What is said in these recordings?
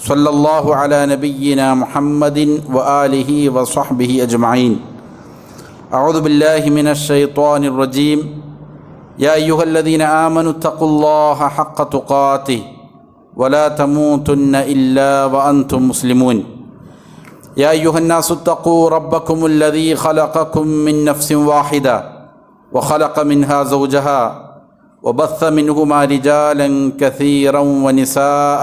صلى الله على نبينا محمد وآله وصحبه أجمعين. أعوذ بالله من الشيطان الرجيم. يا أيها الذين آمنوا اتقوا الله حق تقاته ولا تموتن إلا وأنتم مسلمون. يا أيها الناس اتقوا ربكم الذي خلقكم من نفس واحدة وخلق منها زوجها وبث منهما رجالا كثيرا ونساء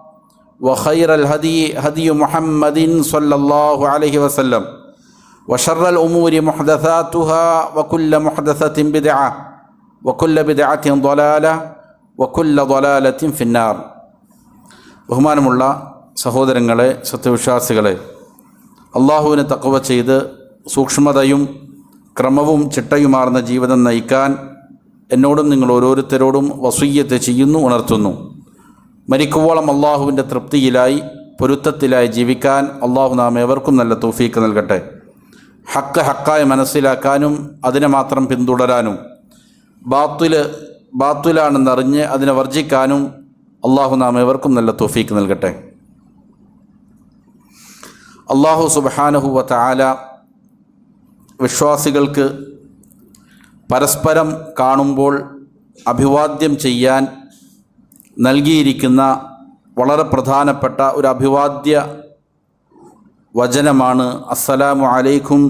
وخير الهدي هدي محمد صلى الله عليه وسلم وشر الأمور محدثاتها وكل محدثة بدعة وكل بدعة ضلالة وكل ضلالة في النار ബഹുമാനമുള്ള സഹോദരങ്ങളെ സത്യവിശ്വാസികളെ അള്ളാഹുവിനെ തക്കവ ചെയ്ത് സൂക്ഷ്മതയും ക്രമവും ചിട്ടയുമാർന്ന ജീവിതം നയിക്കാൻ എന്നോടും നിങ്ങൾ ഓരോരുത്തരോടും വസൂയ്യത്തെ ചെയ്യുന്നു ഉണർത്തുന്നു മരിക്കുവോളം അള്ളാഹുവിന്റെ തൃപ്തിയിലായി പൊരുത്തത്തിലായി ജീവിക്കാൻ അള്ളാഹു നാം ഏവർക്കും നല്ല തൗഫീക്ക് നൽകട്ടെ. ഹക്ക് ഹക്കായി മനസ്സിലാക്കാനും അതിനെ മാത്രം പിന്തുടരാനും ബാത്തുൽ ബാത്തുലാണെന്നറിഞ്ഞ് അതിനെ വർജിക്കാനും അള്ളാഹു നാം ഏവർക്കും നല്ല തൗഫീക്ക് നൽകട്ടെ. അള്ളാഹു സുബാനഹുവ താല വിശ്വാസികൾക്ക് പരസ്പരം കാണുമ്പോൾ അഭിവാദ്യം ചെയ്യാൻ നൽകിയിരിക്കുന്ന വളരെ പ്രധാനപ്പെട്ട ഒരു അഭിവാദ്യ വചനമാണ് അസ്സലാമു അലൈക്കും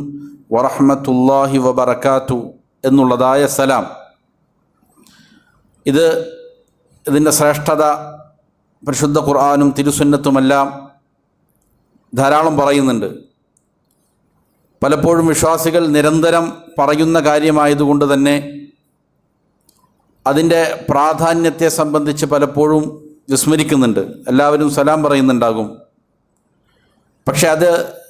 വറഹമത്തുല്ലാഹി വബർക്കാത്തു എന്നുള്ളതായ സലാം. ഇത് ഇതിന്റെ ശ്രേഷ്ഠത പരിശുദ്ധ ഖുർആാനും തിരുസുന്നത്തുമെല്ലാം ധാരാളം പറയുന്നുണ്ട്. പലപ്പോഴും വിശ്വാസികൾ നിരന്തരം പറയുന്ന കാര്യമായതുകൊണ്ട് തന്നെ അതിന്റെ പ്രാധാന്യത്തെ സംബന്ധിച്ച് പലപ്പോഴും വിസ്മരിക്കുന്നുണ്ട്. എല്ലാവരും സലാം പറയുന്നുണ്ടാകും. പക്ഷെ അത്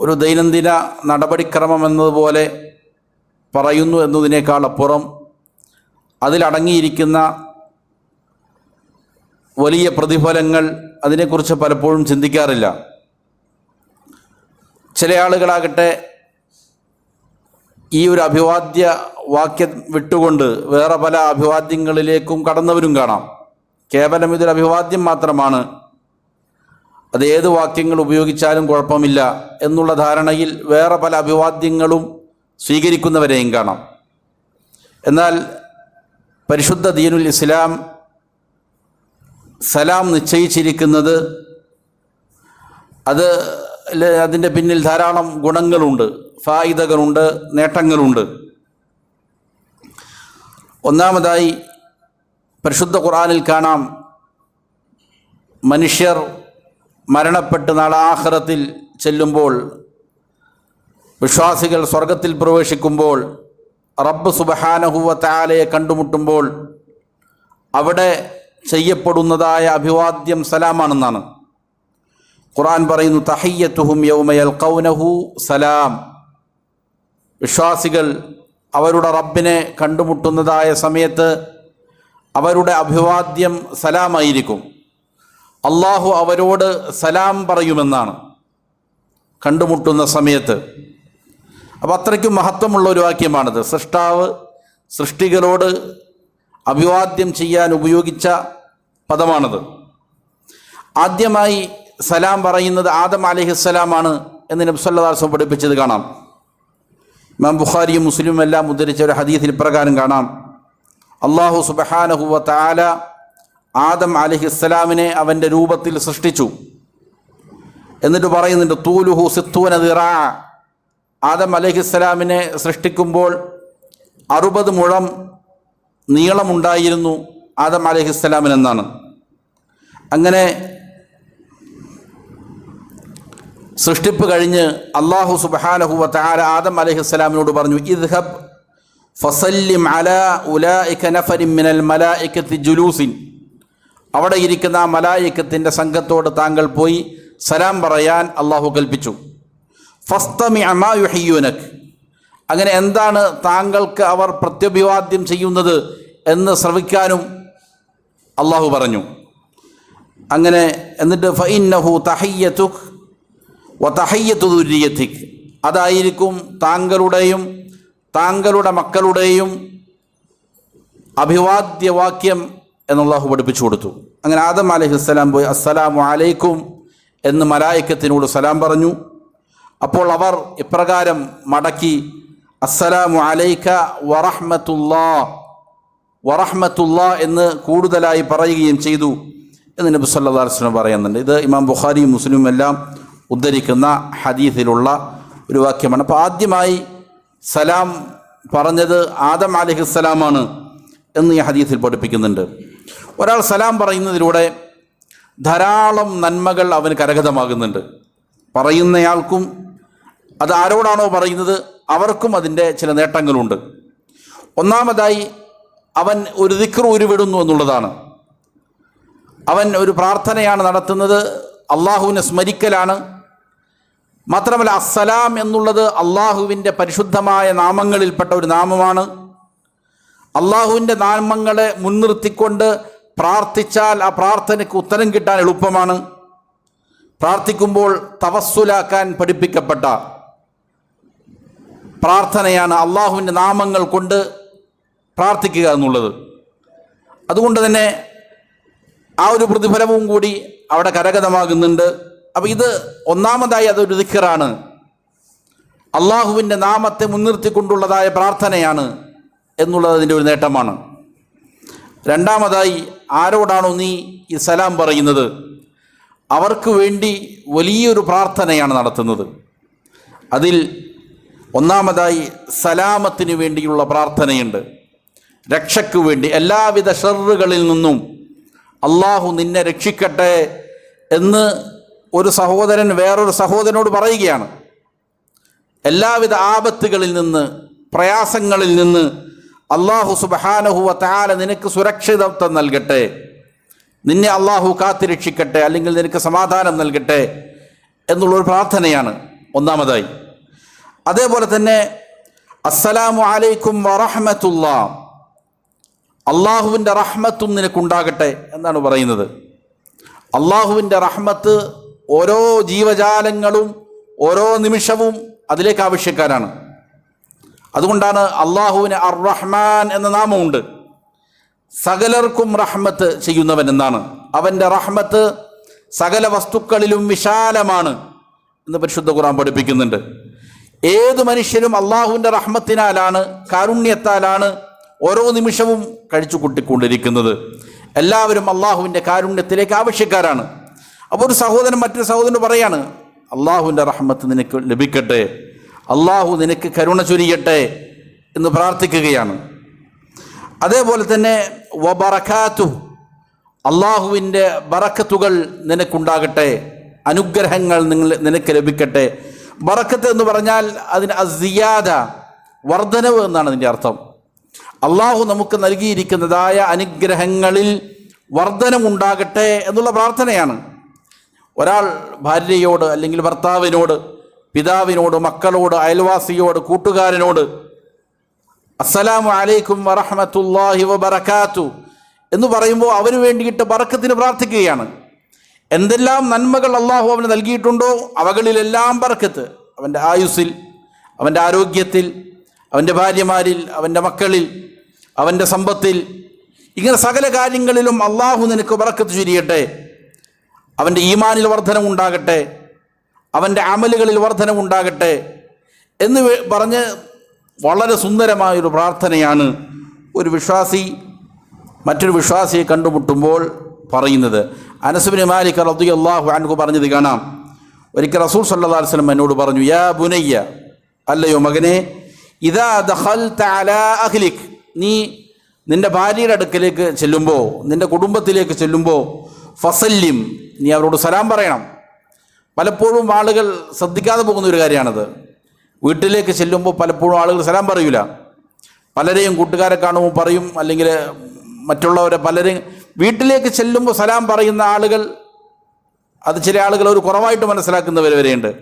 ഒരു ദൈനംദിന നടപടിക്രമം എന്നതുപോലെ പറയുന്നു എന്നതിനേക്കാൾ അപ്പുറം അതിലടങ്ങിയിരിക്കുന്ന വലിയ പ്രതിഫലങ്ങൾ അതിനെക്കുറിച്ച് പലപ്പോഴും ചിന്തിക്കാറില്ല. ചില ആളുകളാകട്ടെ ഈ ഒരു അഭിവാദ്യ വാക്യം വിട്ടുകൊണ്ട് വേറെ പല അഭിവാദ്യങ്ങളിലേക്കും കടന്നവരും കാണാം. കേവലം ഇതൊരു അഭിവാദ്യം മാത്രമാണ്. അത് ഏത് വാക്യങ്ങൾ ഉപയോഗിച്ചാലും കുഴപ്പമില്ല എന്നുള്ള ധാരണയിൽ വേറെ പല അഭിവാദ്യങ്ങളും സ്വീകരിക്കുന്നവരെയും കാണാം. എന്നാൽ പരിശുദ്ധ ദീനുൽ ഇസ്ലാം സലാം നിശ്ചയിച്ചിരിക്കുന്നത് അത് അതിന്റെ പിന്നിൽ ധാരാളം ഗുണങ്ങളുണ്ട്. ഫായിദകളുണ്ട് നേട്ടങ്ങളുണ്ട്. ഒന്നാമതായി പരിശുദ്ധ ഖുറാനിൽ കാണാം മനുഷ്യർ മരണപ്പെട്ട് നാളാഹ്റത്തിൽ ചെല്ലുമ്പോൾ വിശ്വാസികൾ സ്വർഗത്തിൽ പ്രവേശിക്കുമ്പോൾ റബ്ബ് സുബഹാനഹുവ താലയെ കണ്ടുമുട്ടുമ്പോൾ അവിടെ ചെയ്യപ്പെടുന്നതായ അഭിവാദ്യം സലാമാണെന്നാണ്. ഖുറാൻ പറയുന്നു തഹയ്യത്തുഹും യൗമയൽ കൗനഹു സലാം. വിശ്വാസികൾ അവരുടെ റബ്ബിനെ കണ്ടുമുട്ടുന്നതായ സമയത്ത് അവരുടെ അഭിവാദ്യം സലാമായിരിക്കും. അള്ളാഹു അവരോട് സലാം പറയുമെന്നാണ് കണ്ടുമുട്ടുന്ന സമയത്ത്. അപ്പോൾ അത്രയ്ക്കും മഹത്വമുള്ള ഒരു വാക്യമാണിത്. സൃഷ്ടാവ് സൃഷ്ടികളോട് അഭിവാദ്യം ചെയ്യാൻ ഉപയോഗിച്ച പദമാണത്. ആദ്യമായി സലാം പറയുന്നത് ആദം അലഹിസ്സലാമാണ് എന്ന് നബ്സല്ലാസം പഠിപ്പിച്ചത് കാണാം. ഇമാം ബുഖാരിയും മുസ്ലിമും എല്ലാം ഉദ്ധരിച്ച ഒരു ഹദീസിൽ പ്രകാരം കാണാം. അള്ളാഹു സുബഹാനഹുവ താല ആദം അലഹിസ്സലാമിനെ അവന്റെ രൂപത്തിൽ സൃഷ്ടിച്ചു. എന്നിട്ട് പറയുന്നുണ്ട് തൂലുഹു സിത്തുവന ദിറാ. ആദം അലഹിസ്സലാമിനെ സൃഷ്ടിക്കുമ്പോൾ അറുപത് മുഴം നീളമുണ്ടായിരുന്നു ആദം അലഹിസ്സലാമിനെന്നാണ് അങ്ങനെ സൃഷ്ടിപ്പ് കഴിഞ്ഞ് അള്ളാഹു സുബാനഹുവ താര ആദം അലഹിസ്സലാമിനോട് പറഞ്ഞു ഇദ്ഹബ് ഫസല്ലിം അല ഉലായിക നഫരിൻ മിനൽ മലായിക്കത്തി ജുലൂസിൻ. അവിടെ ഇരിക്കുന്ന ആ മലായിക്കത്തിന്റെ സംഘത്തോട് താങ്കൾ പോയി സലാം പറയാൻ അള്ളാഹു കൽപ്പിച്ചു. ഫസ്തമി അമായുഹയ്യൂനക് അങ്ങനെ എന്താണ് താങ്കൾക്ക് അവർ പ്രത്യഭിവാദ്യം ചെയ്യുന്നത് എന്ന് ശ്രവിക്കാനും അള്ളാഹു പറഞ്ഞു. അങ്ങനെ എന്നിട്ട് ഫൈന്നഹു തഹയ്യത്തുഖ് വ തഹയ്യത്തു അതായിരിക്കും താങ്കളുടെയും താങ്കളുടെ മക്കളുടെയും അഭിവാദ്യവാക്യം എന്നുള്ളാഹു പഠിപ്പിച്ചു കൊടുത്തു. അങ്ങനെ ആദം അലഹിസ്സലാം പോയി അസ്സലാമു അലൈക്കും എന്ന് മലായക്കത്തിനോട് സലാം പറഞ്ഞു. അപ്പോൾ അവർ ഇപ്രകാരം മടക്കി അസ്സലാമു അലൈക്ക വറഹ്മത്തുല്ലാ വറഹ്മത്തുല്ലാ എന്ന് കൂടുതലായി പറയുകയും ചെയ്തു എന്ന് നബി വസല്ലം പറയുന്നുണ്ട്. ഇത് ഇമാം ബുഖാരിയും മുസ്ലിമും എല്ലാം ഉദ്ധരിക്കുന്ന ഹദീസിലുള്ള ഒരു വാക്യമാണ്. അപ്പോൾ ആദ്യമായി സലാം പറഞ്ഞത് ആദം അലഹിസ്സലാമാണ് എന്ന് ഈ ഹദീസിൽ പഠിപ്പിക്കുന്നുണ്ട്. ഒരാൾ സലാം പറയുന്നതിലൂടെ ധാരാളം നന്മകൾ അവന് കരഗതമാകുന്നുണ്ട്. പറയുന്നയാൾക്കും അത് ആരോടാണോ പറയുന്നത് അവർക്കും അതിന്റെ ചില നേട്ടങ്ങളുണ്ട്. ഒന്നാമതായി അവൻ ഒരു ദിക്ർ ഉരുവിടുന്നു എന്നുള്ളതാണ്. അവൻ ഒരു പ്രാർത്ഥനയാണ് നടത്തുന്നത് അള്ളാഹുവിനെ സ്മരിക്കലാണ് മാത്രമല്ല അസ്സലാം എന്നുള്ളത് അള്ളാഹുവിന്റെ പരിശുദ്ധമായ നാമങ്ങളിൽപ്പെട്ട ഒരു നാമമാണ്. അള്ളാഹുവിന്റെ നാമങ്ങളെ മുൻനിർത്തിക്കൊണ്ട് പ്രാർത്ഥിച്ചാൽ ആ പ്രാർത്ഥനയ്ക്ക് ഉത്തരം കിട്ടാൻ എളുപ്പമാണ്. പ്രാർത്ഥിക്കുമ്പോൾ തവസ്സുലാക്കാൻ പഠിപ്പിക്കപ്പെട്ട പ്രാർത്ഥനയാണ് അള്ളാഹുവിന്റെ നാമങ്ങൾ കൊണ്ട് പ്രാർത്ഥിക്കുക എന്നുള്ളത്. അതുകൊണ്ട് തന്നെ ആ ഒരു പ്രതിഫലവും കൂടി അവിടെ കരഗതമാകുന്നുണ്ട്. അപ്പോൾ ഇത് ഒന്നാമതായി അതൊരു ദിക്കറാണ് അള്ളാഹുവിന്റെ നാമത്തെ മുൻനിർത്തിക്കൊണ്ടുള്ളതായ പ്രാർത്ഥനയാണ് എന്നുള്ളത് അതിന്റെ ഒരു നേട്ടമാണ്. രണ്ടാമതായി ആരോടാണോ നീ ഈ സലാം പറയുന്നത്? അവർക്ക് വേണ്ടി വലിയൊരു പ്രാർത്ഥനയാണ് നടത്തുന്നത്. അതിൽ ഒന്നാമതായി സലാമത്തിന് വേണ്ടിയുള്ള പ്രാർത്ഥനയുണ്ട്. രക്ഷയ്ക്ക് വേണ്ടി എല്ലാവിധ ഷെറുകളിൽ നിന്നും അള്ളാഹു നിന്നെ രക്ഷിക്കട്ടെ എന്ന് ഒരു സഹോദരൻ വേറൊരു സഹോദരനോട് പറയുകയാണ്. എല്ലാവിധ ആപത്തുകളിൽ നിന്ന് പ്രയാസങ്ങളിൽ നിന്ന് അള്ളാഹു സുബഹാനഹുവ താല നിനക്ക് സുരക്ഷിതത്വം നൽകട്ടെ. നിന്നെ അള്ളാഹു കാത്തിരക്ഷിക്കട്ടെ അല്ലെങ്കിൽ നിനക്ക് സമാധാനം നൽകട്ടെ എന്നുള്ളൊരു പ്രാർത്ഥനയാണ് ഒന്നാമതായി. അതേപോലെ തന്നെ അസ്സലാമു അലൈക്കും വറഹമത്തുള്ള. അള്ളാഹുവിന്റെ റഹ്മത്തും നിനക്കുണ്ടാകട്ടെ എന്നാണ് പറയുന്നത്. അള്ളാഹുവിന്റെ റഹ്മത്ത് ഓരോ ജീവജാലങ്ങളും ഓരോ നിമിഷവും അതിലേക്ക് ആവശ്യക്കാരാണ്. അതുകൊണ്ടാണ് അള്ളാഹുവിന് അർ റഹ്മാൻ എന്ന നാമമുണ്ട്. സകലർക്കും റഹ്മത്ത് ചെയ്യുന്നവൻ എന്നാണ്. അവന്റെ റഹ്മത്ത് സകല വസ്തുക്കളിലും വിശാലമാണ് എന്ന് പരിശുദ്ധ ഖുർആൻ പഠിപ്പിക്കുന്നുണ്ട്. ഏത് മനുഷ്യരും അള്ളാഹുവിന്റെ റഹ്മത്തിനാലാണ് കാരുണ്യത്താലാണ് ഓരോ നിമിഷവും കഴിച്ചു കൂട്ടിക്കൊണ്ടിരിക്കുന്നത്. എല്ലാവരും അള്ളാഹുവിന്റെ കാരുണ്യത്തിലേക്ക് ആവശ്യക്കാരാണ്. അപ്പോൾ ഒരു സഹോദരൻ മറ്റൊരു സഹോദരൻ പറയാണ് അള്ളാഹുവിന്റെ റഹ്മത്ത് നിനക്ക് ലഭിക്കട്ടെ. അള്ളാഹു നിനക്ക് കരുണ ചൊരിയട്ടെ. എന്ന് പ്രാർത്ഥിക്കുകയാണ്. അതേപോലെ തന്നെ വബറക്കാത്തു അള്ളാഹുവിന്റെ ബറക്കത്തുകൾ നിനക്കുണ്ടാകട്ടെ. അനുഗ്രഹങ്ങൾ നിങ്ങൾ നിനക്ക് ലഭിക്കട്ടെ. ബറക്കത്ത് എന്ന് പറഞ്ഞാൽ അതിന് അസിയാദ വർധനവ് എന്നാണ് അതിന്റെ അർത്ഥം. അള്ളാഹു നമുക്ക് നൽകിയിരിക്കുന്നതായ അനുഗ്രഹങ്ങളിൽ വർധനമുണ്ടാകട്ടെ എന്നുള്ള പ്രാർത്ഥനയാണ്. ഒരാൾ ഭാര്യയോട് അല്ലെങ്കിൽ ഭർത്താവിനോട് പിതാവിനോട് മക്കളോട് അയൽവാസിയോട് കൂട്ടുകാരനോട് അസ്സലാമു അലൈക്കും വറഹമത്തുല്ലാഹി വബറക്കാത്തു എന്ന് പറയുമ്പോൾ അവന് വേണ്ടിയിട്ട് ബറക്കത്തിന് പ്രാർത്ഥിക്കുകയാണ്. എന്തെല്ലാം നന്മകൾ അള്ളാഹു അവന് നൽകിയിട്ടുണ്ടോ? അവകളിലെല്ലാം ബറക്കത്ത്. അവന്റെ ആയുസ്സിൽ അവന്റെ ആരോഗ്യത്തിൽ അവന്റെ ഭാര്യമാരിൽ അവന്റെ മക്കളിൽ അവന്റെ സമ്പത്തിൽ ഇങ്ങനെ സകല കാര്യങ്ങളിലും അള്ളാഹു നിനക്ക് ബറക്കത്ത് ചുരിയട്ടെ. അവന്റെ ഈമാനിൽ വർധനമുണ്ടാകട്ടെ അവന്റെ അമലുകളിൽ വർധനമുണ്ടാകട്ടെ എന്ന് പറഞ്ഞ് വളരെ സുന്ദരമായൊരു പ്രാർത്ഥനയാണ് ഒരു വിശ്വാസി മറ്റൊരു വിശ്വാസിയെ കണ്ടുമുട്ടുമ്പോൾ പറയുന്നത്. അനസുബിന് മാലിക് റബ്ദു അള്ളാഹു അൻഹു പറഞ്ഞത് കാണാം. ഒരിക്കൽ റസൂൽ സല്ലാ വസ്ലം എന്നോട് പറഞ്ഞു യാ ബുനയ്യ അല്ലയോ മകനെ ഇതാ ദഹൽ അഹ്ലിക് നീ നിന്റെ ഭാര്യയുടെ അടുക്കലേക്ക് ചെല്ലുമ്പോൾ നിന്റെ കുടുംബത്തിലേക്ക് ചെല്ലുമ്പോൾ ഫസല്ലിം നീ അവരോട് സലാം പറയണം. പലപ്പോഴും ആളുകൾ ശ്രദ്ധിക്കാതെ പോകുന്ന ഒരു കാര്യമാണത്. വീട്ടിലേക്ക് ചെല്ലുമ്പോൾ പലപ്പോഴും ആളുകൾ സലാം പറയൂല. പലരെയും കൂട്ടുകാരെ കാണുമ്പോൾ പറയും അല്ലെങ്കിൽ മറ്റുള്ളവരെ പലരെയും വീട്ടിലേക്ക് ചെല്ലുമ്പോൾ സലാം പറയുന്ന ആളുകൾ അത് ചില ആളുകൾ ഒരു കുറവായിട്ട് മനസ്സിലാക്കുന്നവർ വരെയുണ്ട്.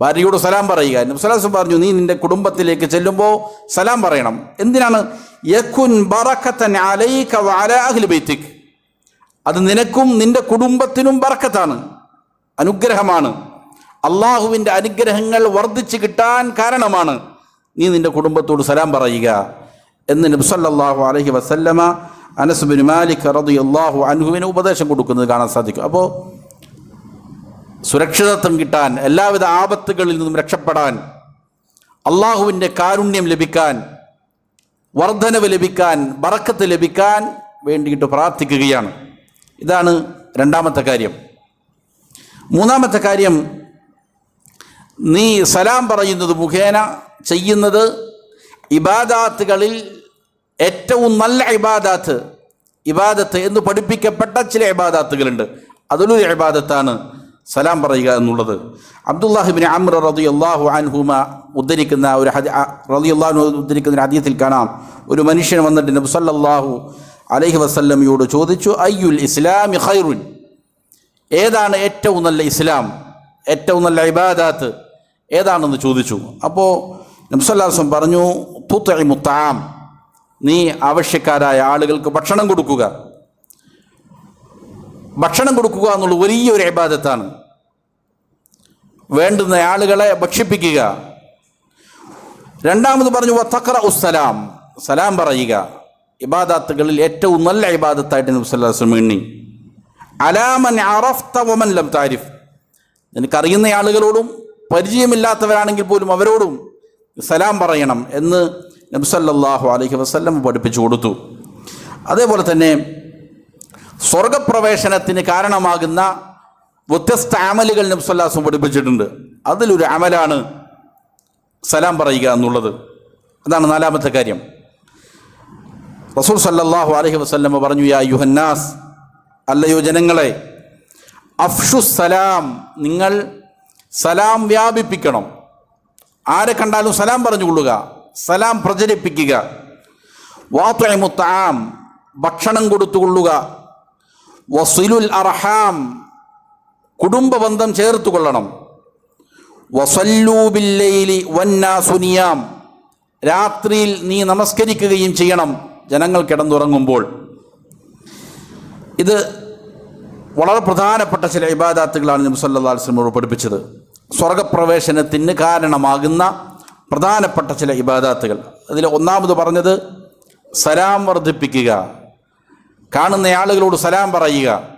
ഭാര്യയോട് സലാം പറയുക. നബ്സലാസം പറഞ്ഞു നീ നിന്റെ കുടുംബത്തിലേക്ക് ചെല്ലുമ്പോൾ സലാം പറയണം. എന്തിനാണ്? യഖുൻ ബറക്കത്തൻ അലൈക വഅല ബൈത്തിക്ക് ബൈത്തിക് അത് നിനക്കും നിന്റെ കുടുംബത്തിനും ബർക്കത്താണ്. അനുഗ്രഹമാണ്. അള്ളാഹുവിന്റെ അനുഗ്രഹങ്ങൾ വർദ്ധിച്ചു കിട്ടാൻ കാരണമാണ്. നീ നിന്റെ കുടുംബത്തോട് സലാം പറയുക. എന്ന് നബ്സല്ലാഹു അലഹി വസല്ലമ അനസുബിൻ മാലിക് മാലിക് അള്ളാഹു അനുഹുവിന് ഉപദേശം കൊടുക്കുന്നത് കാണാൻ സാധിക്കും. അപ്പോൾ സുരക്ഷിതത്വം കിട്ടാൻ എല്ലാവിധ ആപത്തുകളിൽ നിന്നും രക്ഷപ്പെടാൻ അള്ളാഹുവിന്റെ കാരുണ്യം ലഭിക്കാൻ വർധനവ് ലഭിക്കാൻ ബറക്കത്ത് ലഭിക്കാൻ വേണ്ടിയിട്ട് പ്രാർത്ഥിക്കുകയാണ്. ഇതാണ് രണ്ടാമത്തെ കാര്യം. മൂന്നാമത്തെ കാര്യം നീ സലാം പറയുന്നത് മുഖേന ചെയ്യുന്നത് ഇബാദാത്തുകളിൽ ഏറ്റവും നല്ല ഇബാദാത്ത് ഇബാദത്ത് എന്ന് പഠിപ്പിക്കപ്പെട്ട ചില ഇബാദാത്തുകളുണ്ട്. അതിലൊരു ഇബാദത്താണ് സലാം പറയുക എന്നുള്ളത്. അബ്ദുല്ലാഹിബിൻ അമ്ര റതി അള്ളാഹു അൻഹുമ ഉദ്ധരിക്കുന്ന ഒരു ഹദി റതി അള്ളാഹു ഉദ്ധരിക്കുന്ന ഒരു ഹദീത്തിൽ കാണാം. ഒരു മനുഷ്യൻ വന്നിട്ട് നബി സല്ലല്ലാഹു അലൈഹി വസല്ലമയോട് ചോദിച്ചു അയ്യുൽ ഇസ്ലാമി ഖൈറുൻ? ഏതാണ് ഏറ്റവും നല്ല ഇസ്ലാം? ഏറ്റവും നല്ല ഇബാദാത്ത്? ഏതാണെന്ന് ചോദിച്ചു. അപ്പോൾ നബ്സല്ലാസം പറഞ്ഞു തൂത്തഴി മുത്താം നീ ആവശ്യക്കാരായ ആളുകൾക്ക് ഭക്ഷണം കൊടുക്കുക. ഭക്ഷണം കൊടുക്കുക എന്നുള്ള വലിയൊരു ഇബാദത്താണ്. വേണ്ടുന്ന ആളുകളെ ഭക്ഷിപ്പിക്കുക. രണ്ടാമത് പറഞ്ഞു വത്തക്ര ഉസ്സലാം സലാം പറയുക. ഇബാദാത്തുകളിൽ ഏറ്റവും നല്ല ഇബാദത്തായിട്ട് നബ്സല്ലാസ്ലം എണ്ണി. അലാമൻ അറഫ്ത വമൻ ലം താരിഫ്. നിനക്കറിയുന്ന ആളുകളോടും പരിചയമില്ലാത്തവരാണെങ്കിൽ പോലും അവരോടും സലാം പറയണം എന്ന് നബി നബ്സല്ലാഹു അലൈഹി വസ്ല്ലം പഠിപ്പിച്ചു കൊടുത്തു. അതേപോലെ തന്നെ സ്വർഗപ്രവേശനത്തിന് കാരണമാകുന്ന വ്യത്യസ്ത അമലുകൾ നബ്സല്ലാസും പഠിപ്പിച്ചിട്ടുണ്ട്. അതിലൊരു അമലാണ് സലാം പറയുക എന്നുള്ളത്. അതാണ് നാലാമത്തെ കാര്യം. റസൂൽ സല്ലാഹു അലഹി വസല്ലമ പറഞ്ഞു യാ യുഹന്നാസ് അല്ലയോ ജനങ്ങളെ അഫ്ഷു സലാം നിങ്ങൾ സലാം വ്യാപിപ്പിക്കണം. ആരെ കണ്ടാലും സലാം പറഞ്ഞുകൊള്ളുക സലാം പ്രചരിപ്പിക്കുക. വാത്തമുത്താം ഭക്ഷണം കൊടുത്തുകൊള്ളുക. വസുലുൽ അർഹാം കുടുംബ ബന്ധം ചേർത്ത് കൊള്ളണം വസല്ലൂബില്ലയിലി വന്നാസുനിയാം രാത്രിയിൽ നീ നമസ്കരിക്കുകയും ചെയ്യണം. ജനങ്ങൾ കിടന്നുറങ്ങുമ്പോൾ ഇത് വളരെ പ്രധാനപ്പെട്ട ചില ഇബാദാത്തുകളാണ് നബി അലൈഹി വസല്ലം പഠിപ്പിച്ചത്. സ്വർഗപ്രവേശനത്തിന് കാരണമാകുന്ന പ്രധാനപ്പെട്ട ചില ഇബാദാത്തുകൾ. അതിൽ ഒന്നാമത് പറഞ്ഞത് സലാം വർദ്ധിപ്പിക്കുക. കാണുന്ന ആളുകളോട് സലാം പറയുക.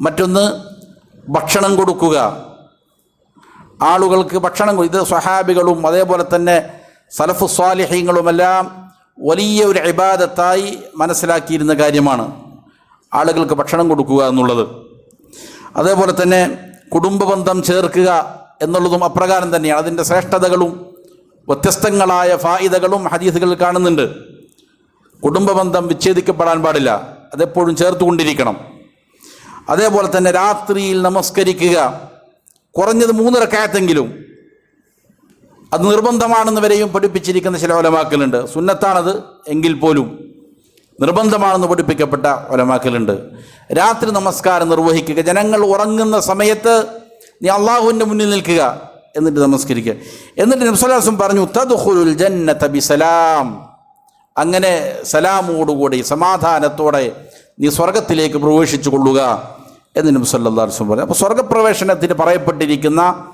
മറ്റൊന്ന് ഭക്ഷണം കൊടുക്കുക. ആളുകൾക്ക് ഭക്ഷണം ഇത് സ്വഹാബികളും അതേപോലെ തന്നെ സലഫു സ്വാലിഹ്യങ്ങളുമെല്ലാം വലിയ ഒരു ഇബാദത്തായി മനസ്സിലാക്കിയിരുന്ന കാര്യമാണ് ആളുകൾക്ക് ഭക്ഷണം കൊടുക്കുക എന്നുള്ളത്. അതേപോലെ തന്നെ കുടുംബബന്ധം ചേർക്കുക എന്നുള്ളതും അപ്രകാരം തന്നെയാണ്. അതിന്റെ ശ്രേഷ്ഠതകളും വ്യത്യസ്തങ്ങളായ ഫായിദകളും ഹദീസുകൾ കാണുന്നുണ്ട്. കുടുംബബന്ധം വിച്ഛേദിക്കപ്പെടാൻ പാടില്ല. അതെപ്പോഴും ചേർത്തുകൊണ്ടിരിക്കണം. അതേപോലെ തന്നെ രാത്രിയിൽ നമസ്കരിക്കുക. കുറഞ്ഞത് മൂന്ന് റക്കായത്തെങ്കിലും അത് നിർബന്ധമാണെന്ന് വരെയും പഠിപ്പിച്ചിരിക്കുന്ന ചില ഒലമാക്കലുണ്ട് സുന്നത്താണത് എങ്കിൽ പോലും നിർബന്ധമാണെന്ന് പഠിപ്പിക്കപ്പെട്ട ഒലമാക്കലുണ്ട് രാത്രി നമസ്കാരം നിർവഹിക്കുക. ജനങ്ങൾ ഉറങ്ങുന്ന സമയത്ത് നീ അള്ളാഹുവിന്റെ മുന്നിൽ നിൽക്കുക. എന്നിട്ട് നമസ്കരിക്കുക. എന്നിട്ട് നബ്സലാസും പറഞ്ഞു തദ്ഖുലുൽ ജന്നത ബിസലാം. അങ്ങനെ സലാമോടുകൂടി സമാധാനത്തോടെ നീ സ്വർഗത്തിലേക്ക് പ്രവേശിച്ചു കൊള്ളുക എന്ന് നബി സല്ലല്ലാഹു അലൈഹി പറഞ്ഞു. അപ്പോൾ സ്വർഗപ്രവേശനത്തിന് പറയപ്പെട്ടിരിക്കുന്ന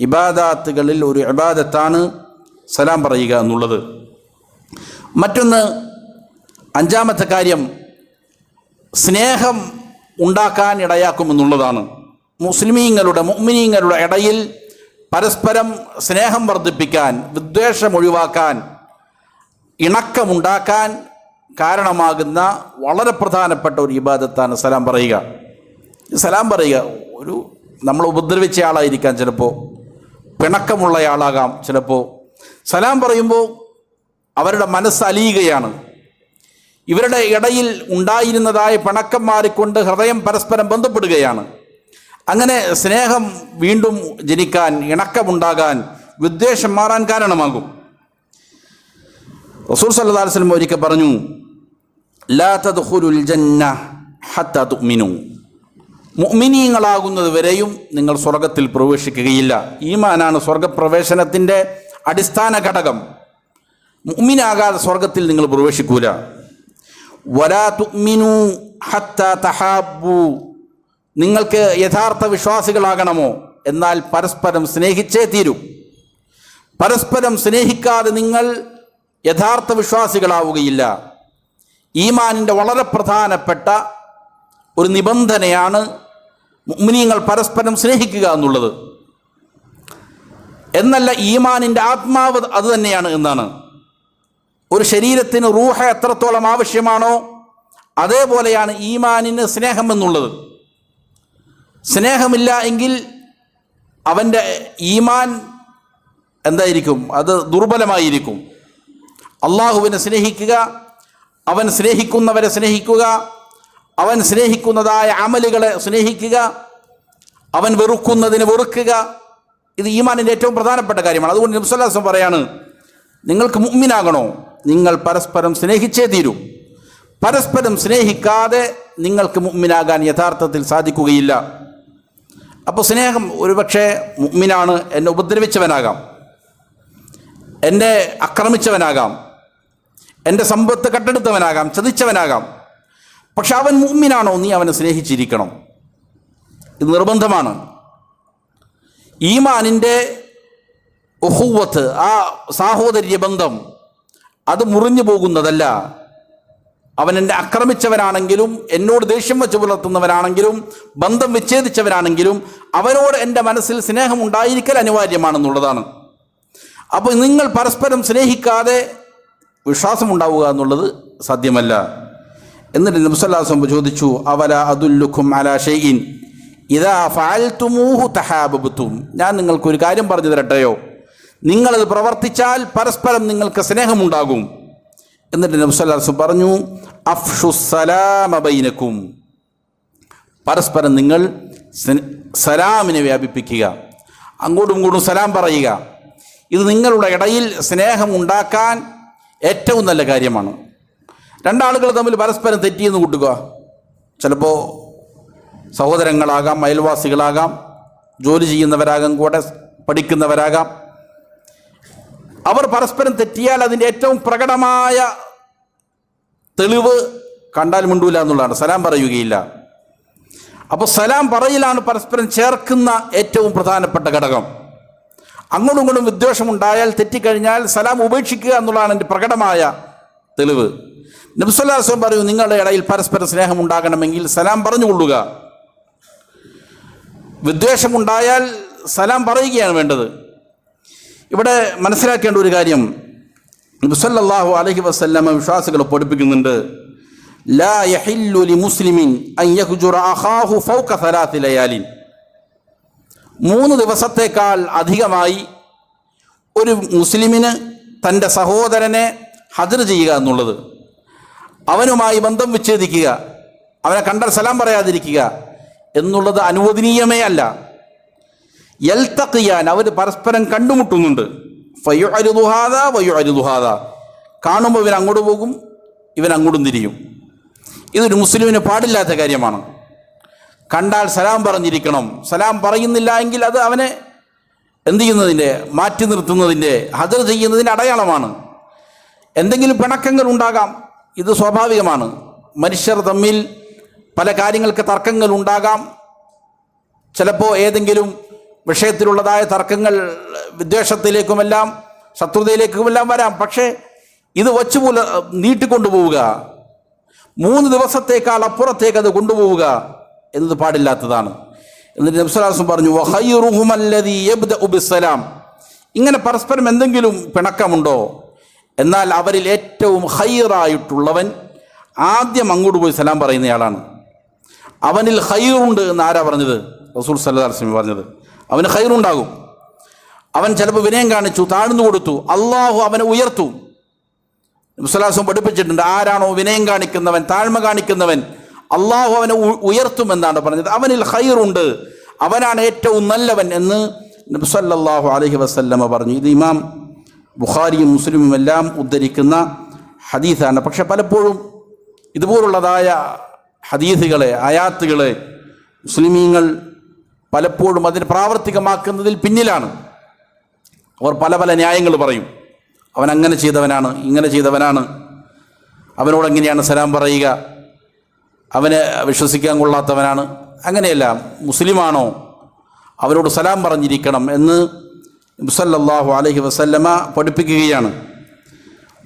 ഇബാദാത്തുകളിൽ ഒരു ഇബാദത്താണ് സലാം പറയുക എന്നുള്ളത്. മറ്റൊന്ന് അഞ്ചാമത്തെ കാര്യം സ്നേഹം ഉണ്ടാക്കാൻ ഇടയാക്കുമെന്നുള്ളതാണ് മുസ്ലിമീങ്ങളുടെ മുഅ്മിനീങ്ങളുടെ ഇടയിൽ പരസ്പരം സ്നേഹം വർദ്ധിപ്പിക്കാൻ വിദ്വേഷം ഒഴിവാക്കാൻ ഇണക്കമുണ്ടാക്കാൻ കാരണമാകുന്ന വളരെ പ്രധാനപ്പെട്ട ഒരു ഇബാദത്താണ് സലാം പറയുക. സലാം പറയുക ഒരു നമ്മൾ ഉപദ്രവിച്ച ആളായിരിക്കാം ചിലപ്പോൾ. പിണക്കമുള്ള ആളാകാം ചിലപ്പോൾ സലാം പറയുമ്പോൾ അവരുടെ മനസ്സ് അലിയുകയാണ്. ഇവരുടെ ഇടയിൽ ഉണ്ടായിരുന്നതായ പിണക്കം മാറിക്കൊണ്ട് ഹൃദയം പരസ്പരം ബന്ധപ്പെടുകയാണ്. അങ്ങനെ സ്നേഹം വീണ്ടും ജനിക്കാൻ ഇണക്കമുണ്ടാകാൻ വിദ്വേഷം മാറാൻ കാരണമാകും. റസൂൽ വസല്ലം ഒരിക്കൽ പറഞ്ഞു ലാ തദ്ഖുലുൽ ജന്ന ഹത്ത തുഅ്മിനു. മുഅ്മിനീങ്ങളാകുന്നത് വരെയും നിങ്ങൾ സ്വർഗത്തിൽ പ്രവേശിക്കുകയില്ല. ഈമാനാണ് സ്വർഗപ്രവേശനത്തിന്റെ അടിസ്ഥാന ഘടകം. മുഅ്മിനാകാതെ സ്വർഗത്തിൽ നിങ്ങൾ പ്രവേശിക്കൂല. വലാ തുഅ്മിനു ഹത്ത തഹാബു നിങ്ങൾക്ക് യഥാർത്ഥ വിശ്വാസികളാകണമോ? എന്നാൽ പരസ്പരം സ്നേഹിച്ചേ തീരൂ. പരസ്പരം സ്നേഹിക്കാതെ നിങ്ങൾ യഥാർത്ഥ വിശ്വാസികളാവുകയില്ല. ഈമാനിന്റെ വളരെ പ്രധാനപ്പെട്ട ഒരു നിബന്ധനയാണ് മുഅ്മിനീങ്ങൾ പരസ്പരം സ്നേഹിക്കുക എന്നുള്ളത്. എന്നല്ല ഈമാനിന്റെ ആത്മാവ് അത് തന്നെയാണ് എന്നാണ്. ഒരു ശരീരത്തിന് റൂഹ എത്രത്തോളം ആവശ്യമാണോ അതേപോലെയാണ് ഈമാനിന് സ്നേഹം എന്നുള്ളത്. സ്നേഹമില്ല എങ്കിൽ അവന്റെ ഈമാൻ എന്തായിരിക്കും? അത് ദുർബലമായിരിക്കും. അള്ളാഹുവിനെ സ്നേഹിക്കുക അവൻ സ്നേഹിക്കുന്നവരെ സ്നേഹിക്കുക അവൻ സ്നേഹിക്കുന്നതായ അമലുകളെ സ്നേഹിക്കുക അവൻ വെറുക്കുന്നതിന് വെറുക്കുക ഇത് ഈമാനിന്റെ ഏറ്റവും പ്രധാനപ്പെട്ട കാര്യമാണ്. അതുകൊണ്ട് നബ്സല്ലാസം പറയാണ് നിങ്ങൾക്ക് മുമ്മിനാകണോ നിങ്ങൾ പരസ്പരം സ്നേഹിച്ചേ തീരൂ. പരസ്പരം സ്നേഹിക്കാതെ നിങ്ങൾക്ക് മുമ്മിനാകാൻ യഥാർത്ഥത്തിൽ സാധിക്കുകയില്ല. അപ്പോൾ സ്നേഹം ഒരുപക്ഷെ മുമ്മിനാണ് എന്നെ ഉപദ്രവിച്ചവനാകാം എന്നെ ആക്രമിച്ചവനാകാം എന്റെ സമ്പത്ത് കട്ടെടുത്തവനാകാം ചതിച്ചവനാകാം. പക്ഷെ അവൻ മുമ്മിനാണോ നീ അവനെ സ്നേഹിച്ചിരിക്കണം? ഇത് നിർബന്ധമാണ്. ഈമാനിന്റെ ഒഹൂവത്ത് ആ സാഹോദര്യ ബന്ധം അത് മുറിഞ്ഞു പോകുന്നതല്ല. അവൻ എന്നെ ആക്രമിച്ചവനാണെങ്കിലും എന്നോട് ദേഷ്യം വെച്ച് പുലർത്തുന്നവനാണെങ്കിലും ബന്ധം വിച്ഛേദിച്ചവനാണെങ്കിലും അവനോട് എന്റെ മനസ്സിൽ സ്നേഹം ഉണ്ടായിരിക്കൽ അനിവാര്യമാണെന്നുള്ളതാണ്. അപ്പോൾ നിങ്ങൾ പരസ്പരം സ്നേഹിക്കാതെ വിശ്വാസമുണ്ടാവുക എന്നുള്ളത് സാധ്യമല്ല. എന്നിട്ട് നബ്സല്ലാസം ചോദിച്ചു അവല അതുല്ലുഖും അലാ ഷെയ്യിൻ ഇതാ ഫാൽത്തുമൂഹു തഹാബുത്തും ഞാൻ നിങ്ങൾക്കൊരു കാര്യം പറഞ്ഞു തരട്ടെയോ? നിങ്ങളത് പ്രവർത്തിച്ചാൽ പരസ്പരം നിങ്ങൾക്ക് സ്നേഹമുണ്ടാകും. എന്നിട്ട് നബ്സല്ലാസ് പറഞ്ഞു അഫ്ഷുസലാമബൈനക്കും പരസ്പരം നിങ്ങൾ സലാമിനെ വ്യാപിപ്പിക്കുക. അങ്ങോട്ടും ഇങ്ങോട്ടും സലാം പറയുക. ഇത് നിങ്ങളുടെ ഇടയിൽ സ്നേഹം ഉണ്ടാക്കാൻ ഏറ്റവും നല്ല കാര്യമാണ്. രണ്ടാളുകൾ തമ്മിൽ പരസ്പരം തെറ്റിയെന്ന് കൂട്ടുക. ചിലപ്പോൾ സഹോദരങ്ങളാകാം അയൽവാസികളാകാം ജോലി ചെയ്യുന്നവരാകാം കൂടെ പഠിക്കുന്നവരാകാം. അവർ പരസ്പരം തെറ്റിയാൽ അതിന്റെ ഏറ്റവും പ്രകടമായ തെളിവ് കണ്ടാൽ മിണ്ടൂല എന്നുള്ളതാണ്. സലാം പറയുകയില്ല. അപ്പോൾ സലാം പറയിലാണ് പരസ്പരം ചേർക്കുന്ന ഏറ്റവും പ്രധാനപ്പെട്ട ഘടകം. അങ്ങോട്ടും ഇങ്ങോട്ടും വിദ്വേഷമുണ്ടായാൽ തെറ്റിക്കഴിഞ്ഞാൽ സലാം ഉപേക്ഷിക്കുക എന്നുള്ളതാണ് എന്റെ പ്രകടമായ തെളിവ്. നബ്സല്ലാസ്വം പറയൂ നിങ്ങളുടെ ഇടയിൽ പരസ്പര സ്നേഹം ഉണ്ടാകണമെങ്കിൽ സലാം പറഞ്ഞുകൊള്ളുക. വിദ്വേഷമുണ്ടായാൽ സലാം പറയുകയാണ് വേണ്ടത്. ഇവിടെ മനസ്സിലാക്കേണ്ട ഒരു കാര്യം നബ്സല്ലാഹു അലഹി വസ്ല്ലമ വിശ്വാസികളെ പഠിപ്പിക്കുന്നുണ്ട്. ലാ യഹില്ലു അൻ യഹ്ജുറ അഖാഹു ലയാലിൻ. മൂന്ന് ദിവസത്തേക്കാൾ അധികമായി ഒരു മുസ്ലിമിന് തന്റെ സഹോദരനെ ഹജർ ചെയ്യുക എന്നുള്ളത്. അവനുമായി ബന്ധം വിച്ഛേദിക്കുക അവനെ കണ്ടാൽ സലാം പറയാതിരിക്കുക എന്നുള്ളത് അനുവദനീയമേ അല്ല. എൽത്തക്കിയാൻ അവർ പരസ്പരം കണ്ടുമുട്ടുന്നുണ്ട്. ഫയ്യു അരുതുഹാദ വയ്യു അരുതുഹാദ കാണുമ്പോൾ അങ്ങോട്ട് പോകും ഇവൻ അങ്ങോട്ടും തിരിയും. ഇതൊരു മുസ്ലിമിന് പാടില്ലാത്ത കാര്യമാണ്. കണ്ടാൽ സലാം പറഞ്ഞിരിക്കണം. സലാം പറയുന്നില്ല എങ്കിൽ അത് അവനെ എന്ത് ചെയ്യുന്നതിന്റെ മാറ്റി നിർത്തുന്നതിന്റെ ഹദർ ചെയ്യുന്നതിന്റെ അടയാളമാണ്. എന്തെങ്കിലും പിണക്കങ്ങൾ ഉണ്ടാകാം. ഇത് സ്വാഭാവികമാണ്. മനുഷ്യർ തമ്മിൽ പല കാര്യങ്ങൾക്ക് തർക്കങ്ങൾ ഉണ്ടാകാം ചിലപ്പോൾ ഏതെങ്കിലും വിഷയത്തിലുള്ളതായ തർക്കങ്ങൾ വിദ്വേഷത്തിലേക്കുമെല്ലാം ശത്രുതയിലേക്കുമെല്ലാം വരാം. പക്ഷേ ഇത് വച്ചു പുല നീട്ടിക്കൊണ്ടുപോവുക. മൂന്ന് ദിവസത്തേക്കാൾ അപ്പുറത്തേക്ക് അത് കൊണ്ടുപോവുക എന്നത് പാടില്ലാത്തതാണ്. എന്നിട്ട് നബ്സലാസും പറഞ്ഞു "വഖൈറുഹുമല്ലദീ യബ്ദഉ ബിസ്സലാം." ഇങ്ങനെ പരസ്പരം എന്തെങ്കിലും പിണക്കമുണ്ടോ? എന്നാൽ അവരിൽ ഏറ്റവും ഹൈറായിട്ടുള്ളവൻ ആദ്യം അങ്ങോട്ട് പോയി സലാം പറയുന്നയാളാണ്. അവനിൽ ഹൈറുണ്ട് എന്ന് ആരാ പറഞ്ഞത്? റസൂൽ സല്ലാസ്ലമി പറഞ്ഞത്. അവന് ഹൈറുണ്ടാകും അവൻ ചിലപ്പോൾ വിനയം കാണിച്ചു താഴ്ന്നു കൊടുത്തു. അള്ളാഹു അവനെ ഉയർത്തു. മുസലാസും പഠിപ്പിച്ചിട്ടുണ്ട് ആരാണോ വിനയം കാണിക്കുന്നവൻ താഴ്മ കാണിക്കുന്നവൻ അള്ളാഹു അവനെ ഉയർത്തുമെന്നാണ് പറഞ്ഞത്. അവനിൽ ഹൈറുണ്ട് അവനാണ് ഏറ്റവും നല്ലവൻ എന്ന് നബ്സല്ലാഹു അലഹി വസ്ല്ലമ്മ പറഞ്ഞു. ഇത് ഇമാം ബുഖാരിയും മുസ്ലിമും എല്ലാം ഉദ്ധരിക്കുന്ന ഹദീസാണ്. പക്ഷെ പലപ്പോഴും ഇതുപോലുള്ളതായ ഹദീസുകളെ ആയാത്തുകളെ മുസ്ലിമീങ്ങൾ പലപ്പോഴും അതിന് പ്രാവർത്തികമാക്കുന്നതിൽ പിന്നിലാണ്. അവർ പല പല ന്യായങ്ങൾ പറയും. അവൻ അങ്ങനെ ചെയ്തവനാണ് ഇങ്ങനെ ചെയ്തവനാണ്. അവനോട് എങ്ങനെയാണ് സലാം പറയുക? അവനെ വിശ്വസിക്കാൻ കൊള്ളാത്തവനാണ്. അങ്ങനെയല്ല മുസ്ലിമാണോ? അവനോട് സലാം പറഞ്ഞിരിക്കണം എന്ന് മുസല്ലാഹു അലഹി വസല്ലമ പഠിപ്പിക്കുകയാണ്.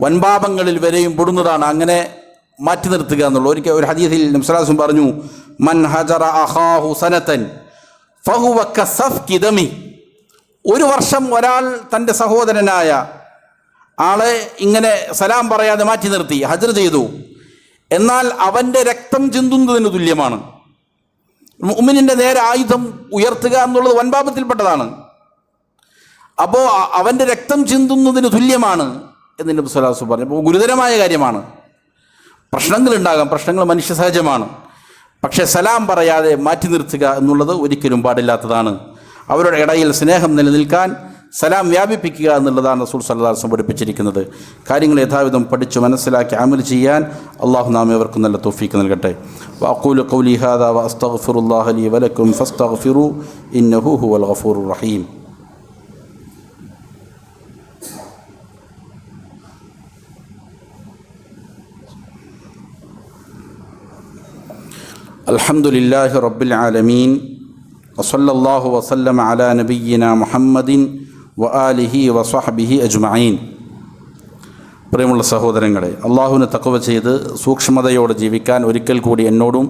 വൻപാപങ്ങളിൽ വരെയും പെടുന്നതാണ്. അങ്ങനെ മാറ്റി നിർത്തുക എന്നുള്ളത്. ഒരിക്കൽ ഒരു ഹദീസിൽ നബ്സലാസും പറഞ്ഞു മൻ ഹജറ അഹാഹു സനത്തൻ ഫഹുവ ഒരു വർഷം ഒരാൾ തന്റെ സഹോദരനായ ആളെ ഇങ്ങനെ സലാം പറയാതെ മാറ്റി നിർത്തി ഹജർ ചെയ്തു. എന്നാൽ അവന്റെ രക്തം ചിന്തുന്നതിന് തുല്യമാണ്. ഉമ്മിനിന്റെ നേരെ ആയുധം ഉയർത്തുക എന്നുള്ളത് വൻപാപത്തിൽപ്പെട്ടതാണ്. അപ്പോൾ അവന്റെ രക്തം ചിന്തുന്നതിന് തുല്യമാണ് എന്ന് നബി സ്വലാസു പറഞ്ഞു. അപ്പോൾ ഗുരുതരമായ കാര്യമാണ്. പ്രശ്നങ്ങളുണ്ടാകാം പ്രശ്നങ്ങൾ മനുഷ്യ സഹജമാണ്. പക്ഷേ സലാം പറയാതെ മാറ്റി നിർത്തുക എന്നുള്ളത് ഒരിക്കലും പാടില്ലാത്തതാണ്. അവരുടെ ഇടയിൽ സ്നേഹം നിലനിൽക്കാൻ സലാം വ്യാപിപ്പിക്കുക എന്നുള്ളതാണ് റസൂൽ സല്ലാസം പഠിപ്പിച്ചിരിക്കുന്നത്. കാര്യങ്ങൾ യഥാവിധം പഠിച്ചു മനസ്സിലാക്കി അമൽ ചെയ്യാൻ അള്ളാഹു നാം ഇവർക്ക് നല്ല തോഫീക്ക് നൽകട്ടെ. വാക്കൂലി ഖൗലി ഹാദാ വഅസ്തഗ്ഫിറുല്ലാഹ ലി വലക്കും ഫസ്തഗ്ഫിറു ഇന്നഹു ഹുവൽ ഗഫൂറുർ റഹീം. الحمد لله رب العالمين وصلى الله وسلم على نبينا محمد وآله وصحبه أجمعين പ്രിയമുള്ള സഹോദരങ്ങളെ അള്ളാഹുവിന് തക്കവ ചെയ്ത് സൂക്ഷ്മതയോടെ ജീവിക്കാൻ ഒരിക്കൽ കൂടി എന്നോടും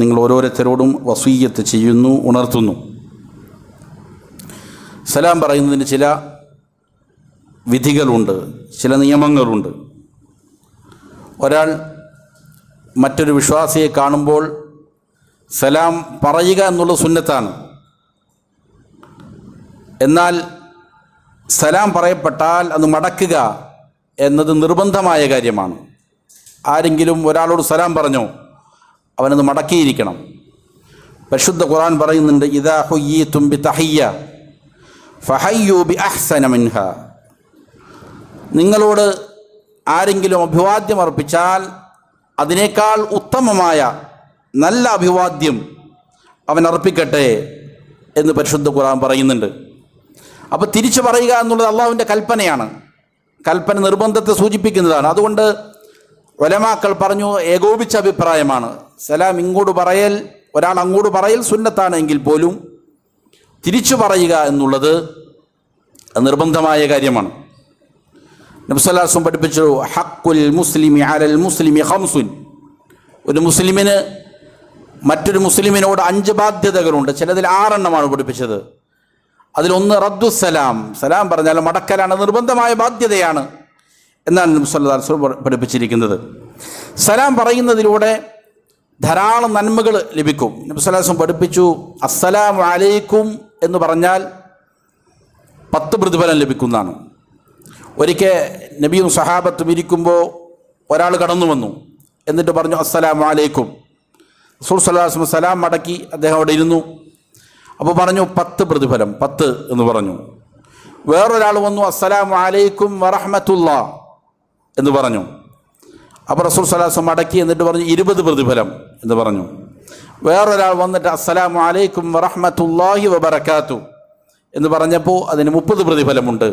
നിങ്ങൾ ഓരോരുത്തരോടും വസീയത്ത് ചെയ്യുന്നു ഉണർത്തുന്നു സലാം പറയുന്നതിന് ചില വിധികളുണ്ട് ചില നിയമങ്ങളുണ്ട് ഒരാൾ മറ്റൊരു വിശ്വാസിയെ കാണുമ്പോൾ സലാം പറയുക എന്നുള്ള സുന്നത്താണ്. എന്നാൽ സലാം പറയപ്പെട്ടാൽ അത് മടക്കുക എന്നത് നിർബന്ധമായ കാര്യമാണ്. ആരെങ്കിലും ഒരാളോട് സലാം പറഞ്ഞോ അവനത് മടക്കിയിരിക്കണം. പരിശുദ്ധ ഖുർആൻ പറയുന്നുണ്ട് ഇതാ ഹുയ്യി തുമ്പി തഹയ്യ ഫഹയ്യു ബി അഹ്സന നിങ്ങളോട് ആരെങ്കിലും അഭിവാദ്യം അർപ്പിച്ചാൽ അതിനേക്കാൾ ഉത്തമമായ നല്ല അഭിവാദ്യം അവൻ അർപ്പിക്കട്ടെ എന്ന് പരിശുദ്ധ ഖുർആൻ പറയുന്നുണ്ട്. അപ്പോൾ തിരിച്ചു പറയുക എന്നുള്ളത് അള്ളാഹുവിന്റെ കൽപ്പനയാണ്. കൽപ്പന നിർബന്ധത്തെ സൂചിപ്പിക്കുന്നതാണ്. അതുകൊണ്ട് വലമാക്കൾ പറഞ്ഞു ഏകോപിച്ച അഭിപ്രായമാണ്. സലാം ഇങ്ങോട്ട് പറയൽ ഒരാൾ അങ്ങോട്ട് പറയൽ സുന്നത്താണെങ്കിൽ പോലും തിരിച്ചു പറയുക എന്നുള്ളത് നിർബന്ധമായ കാര്യമാണ്. നബ്സല്ലാസും പഠിപ്പിച്ചു ഹക്കുൽ മുസ്ലിമി അലൽ മുസ്ലിമി ഹംസുൻ ഒരു മുസ്ലിമിന് മറ്റൊരു മുസ്ലിമിനോട് അഞ്ച് ബാധ്യതകളുണ്ട്. ചിലതിൽ ആറെണ്ണമാണ് പഠിപ്പിച്ചത്. അതിലൊന്ന് റദ്ദു സലാം. സലാം പറഞ്ഞാൽ മടക്കലാണ് നിർബന്ധമായ ബാധ്യതയാണ് എന്നാണ് നബ്സല്ലാസ് പഠിപ്പിച്ചിരിക്കുന്നത്. സലാം പറയുന്നതിലൂടെ ധാരാളം നന്മകൾ ലഭിക്കും. നബ്സല്ലാസും പഠിപ്പിച്ചു അസ്സലാം അലൈക്കും എന്ന് പറഞ്ഞാൽ പത്ത് പ്രതിഫലം ലഭിക്കുന്നതാണ്. ഒരിക്കൽ നബിയും സഹാബത്തും ഇരിക്കുമ്പോൾ ഒരാൾ കടന്നു വന്നു. എന്നിട്ട് പറഞ്ഞു അസ്സലാം അലൈക്കും. റസൂൽ സലാം മടക്കി അദ്ദേഹം അവിടെ ഇരുന്നു. അപ്പോൾ പറഞ്ഞു പത്ത് പ്രതിഫലം പത്ത് എന്ന് പറഞ്ഞു. വേറൊരാൾ വന്നു അസ്സലാം അലൈക്കും വറഹമത്തുള്ള എന്ന് പറഞ്ഞു. അപ്പോൾ റസൂൽ സലാസം മടക്കി എന്നിട്ട് പറഞ്ഞു ഇരുപത് പ്രതിഫലം എന്ന് പറഞ്ഞു. വേറൊരാൾ വന്നിട്ട് അസ്സലാം അലൈക്കും വറഹമത്തുല്ലാഹി വബറക്കാത്തു എന്ന് പറഞ്ഞപ്പോൾ അതിന് മുപ്പത് പ്രതിഫലമുണ്ട്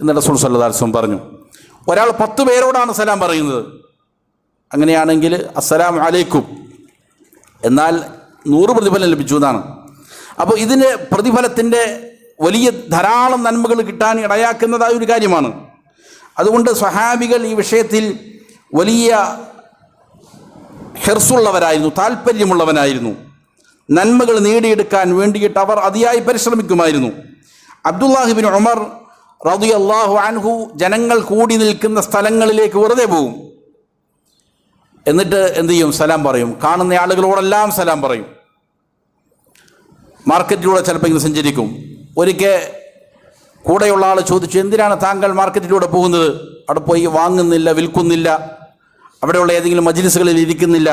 എന്ന് റസൂൽ സല്ലാസ്വം പറഞ്ഞു. ഒരാൾ പത്ത് പേരോടാണ് സലാം പറയുന്നത്. അങ്ങനെയാണെങ്കിൽ അസ്സലാം അലൈക്കും എന്നാൽ നൂറ് പ്രതിഫലം ലഭിച്ചു എന്നാണ്. അപ്പോൾ ഇതിന് പ്രതിഫലത്തിന്റെ വലിയ ധാരാളം നന്മകൾ കിട്ടാൻ ഇടയാക്കുന്നതായ ഒരു കാര്യമാണ്. അതുകൊണ്ട് സ്വഹാബികൾ ഈ വിഷയത്തിൽ വലിയ ഹെർസുള്ളവരായിരുന്നു താല്പര്യമുള്ളവനായിരുന്നു. നന്മകൾ നേടിയെടുക്കാൻ വേണ്ടിയിട്ട് അവർ അതിയായി പരിശ്രമിക്കുമായിരുന്നു. അബ്ദുല്ലാഹിബിൻ ഉമർ റബി അള്ളാഹു അൻഹു ജനങ്ങൾ കൂടി നിൽക്കുന്ന സ്ഥലങ്ങളിലേക്ക് വെറുതെ പോകും എന്നിട്ട് എന്തു ചെയ്യും? സലാം പറയും. കാണുന്ന ആളുകളോടെല്ലാം സലാം പറയും. മാർക്കറ്റിലൂടെ ചിലപ്പോൾ ഇങ്ങനെ സഞ്ചരിക്കും. ഒരിക്കൽ കൂടെയുള്ള ആൾ ചോദിച്ചു എന്തിനാണ് താങ്കൾ മാർക്കറ്റിലൂടെ പോകുന്നത്? അവിടെ പോയി വാങ്ങുന്നില്ല വിൽക്കുന്നില്ല. അവിടെയുള്ള ഏതെങ്കിലും മജ്ലിസുകളിൽ ഇരിക്കുന്നില്ല.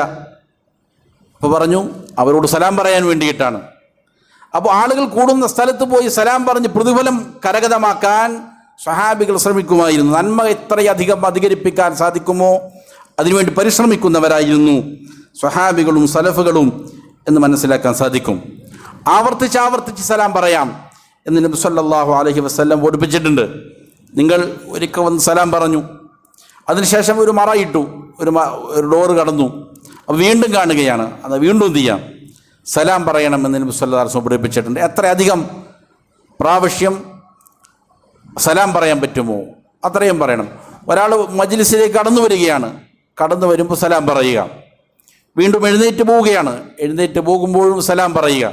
അപ്പോൾ പറഞ്ഞു അവരോട് സലാം പറയാൻ വേണ്ടിയിട്ടാണ്. അപ്പോൾ ആളുകൾ കൂടുന്ന സ്ഥലത്ത് പോയി സലാം പറഞ്ഞ് പ്രതിഫലം കരഗതമാക്കാൻ സഹാബികൾ ശ്രമിക്കുമായിരുന്നു. നന്മ എത്രയധികം അധികരിപ്പിക്കാൻ സാധിക്കുമോ? അതിനുവേണ്ടി പരിശ്രമിക്കുന്നവരായിരുന്നു സ്വഹാബികളും സലഫുകളും എന്ന് മനസ്സിലാക്കാൻ സാധിക്കും. ആവർത്തിച്ച് ആവർത്തിച്ച് സലാം പറയാം എന്ന് നബി സല്ലല്ലാഹു അലഹി വസ്ല്ലാം ഓടിപ്പിച്ചിട്ടുണ്ട്. നിങ്ങൾ ഒരിക്കൽ വന്ന് സലാം പറഞ്ഞു. അതിനുശേഷം ഒരു മറയിട്ടു ഒരു ഒരു ഡോറ് കടന്നു. അപ്പോൾ വീണ്ടും കാണുകയാണ്. അത് വീണ്ടും ചെയ്യാം? സലാം പറയണം എന്ന് നബി വസല്ലം പഠിപ്പിച്ചിട്ടുണ്ട് എത്രയധികം പ്രാവശ്യം സലാം പറയാൻ പറ്റുമോ? അത്രയും പറയണം. ഒരാൾ മജ്ലിസിലേക്ക് കടന്നു വരികയാണ്. കടന്നു വരുമ്പോൾ സലാം പറയുക. വീണ്ടും എഴുന്നേറ്റ് പോവുകയാണ്. എഴുന്നേറ്റ് പോകുമ്പോഴും സലാം പറയുക.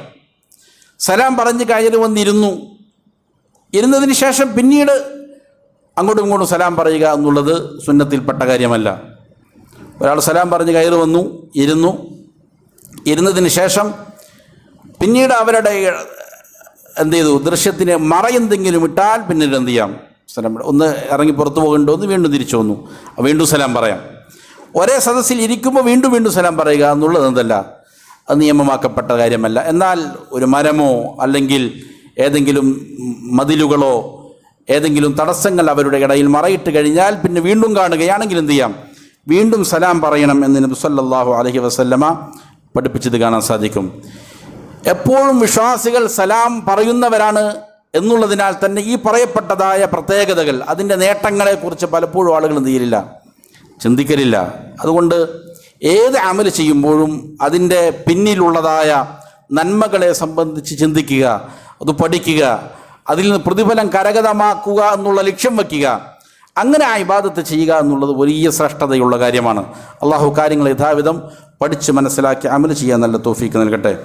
സലാം പറഞ്ഞ് കയറി വന്നിരുന്നു. ഇരുന്നതിന് ശേഷം പിന്നീട് അങ്ങോട്ടും ഇങ്ങോട്ടും സലാം പറയുക എന്നുള്ളത് സുന്നത്തിൽപ്പെട്ട കാര്യമല്ല. ഒരാൾ സലാം പറഞ്ഞ് കയറി വന്നു ഇരുന്നു. ഇരുന്നതിന് ശേഷം പിന്നീട് അവരുടെ എന്ത് ചെയ്തു? ദൃശ്യത്തിന് മറയെന്തെങ്കിലും ഇട്ടാൽ പിന്നീട് എന്ത് ചെയ്യാം? സലാം ഒന്ന് ഇറങ്ങി പുറത്തു പോകേണ്ടി വന്ന് വീണ്ടും തിരിച്ചു വന്നു. വീണ്ടും സലാം പറയാം. ഒരേ സദസ്സിൽ ഇരിക്കുമ്പോൾ വീണ്ടും വീണ്ടും സലാം പറയുക എന്നുള്ളത് എന്തല്ല? അത് നിയമമാക്കപ്പെട്ട കാര്യമല്ല. എന്നാൽ ഒരു മരമോ അല്ലെങ്കിൽ ഏതെങ്കിലും മതിലുകളോ ഏതെങ്കിലും തടസ്സങ്ങൾ അവരുടെ ഇടയിൽ മറയിട്ട് കഴിഞ്ഞാൽ പിന്നെ വീണ്ടും കാണുകയാണെങ്കിൽ എന്ത് ചെയ്യാം? വീണ്ടും സലാം പറയണം എന്ന് നബി സല്ലല്ലാഹു അലൈഹി വസല്ലമ പഠിപ്പിച്ചത് കാണാൻ സാധിക്കും. എപ്പോഴും വിശ്വാസികൾ സലാം പറയുന്നവരാണ് എന്നുള്ളതിനാൽ തന്നെ ഈ പറയപ്പെട്ടതായ പ്രത്യേകതകൾ അതിന്റെ നേട്ടങ്ങളെക്കുറിച്ച് പലപ്പോഴും ആളുകൾ എന്ത് ചെയ്യലില്ല. ചിന്തിക്കലില്ല. അതുകൊണ്ട് ഏത് അമൽ ചെയ്യുമ്പോഴും അതിന്റെ പിന്നിലുള്ളതായ നന്മകളെ സംബന്ധിച്ച് ചിന്തിക്കുക അത് പഠിക്കുക അതിൽ നിന്ന് പ്രതിഫലം കരഗതമാക്കുക എന്നുള്ള ലക്ഷ്യം വയ്ക്കുക. അങ്ങനെ ആ ഇബാദത്ത് ചെയ്യുക എന്നുള്ളത് വലിയ ശ്രേഷ്ഠതയുള്ള കാര്യമാണ്. അള്ളാഹു കാര്യങ്ങൾ യഥാവിധം പഠിച്ച് മനസ്സിലാക്കി അമൽ ചെയ്യാൻ നല്ല തോഫീക്ക് നൽകട്ടെ.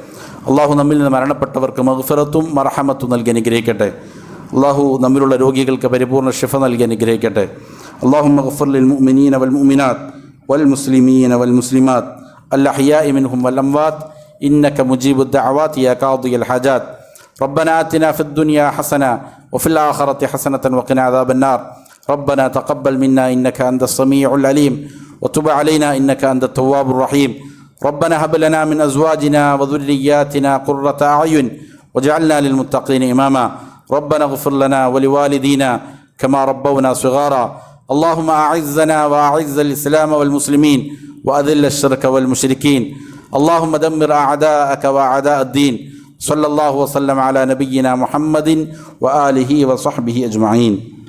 അള്ളാഹു നമ്മിൽ നിന്ന് മരണപ്പെട്ടവർക്ക് മഗ്ഫിറത്തും മർഹമത്തും നൽകി അനുഗ്രഹിക്കട്ടെ. അള്ളാഹു നമ്മിലുള്ള രോഗികൾക്ക് പരിപൂർണ ഷിഫ നൽകി അനുഗ്രഹിക്കട്ടെ. اللهم اغفر للمؤمنين والمؤمنات والمسلمين والمسلمات الأحياء منهم والأموات إنك مجيب الدعوات يا قاضي الحاجات. ربنا آتنا في الدنيا حسنة وفي الآخرة حسنة وقنا عذاب النار. ربنا تقبل منا إنك أنت السميع العليم وتب علينا إنك أنت التواب الرحيم. ربنا هب لنا من أزواجنا وذرياتنا قرة أعين وجعلنا للمتقين إماما. ربنا اغفر لنا ولوالدينا كما ربونا صغارا. اللهم أعزنا وأعز الإسلام والمسلمين وأذل الشرك والمشركين. اللهم دمر أعداءك وأعداء الدين. صلى الله وسلم على نبينا محمد وآله وصحبه أجمعين.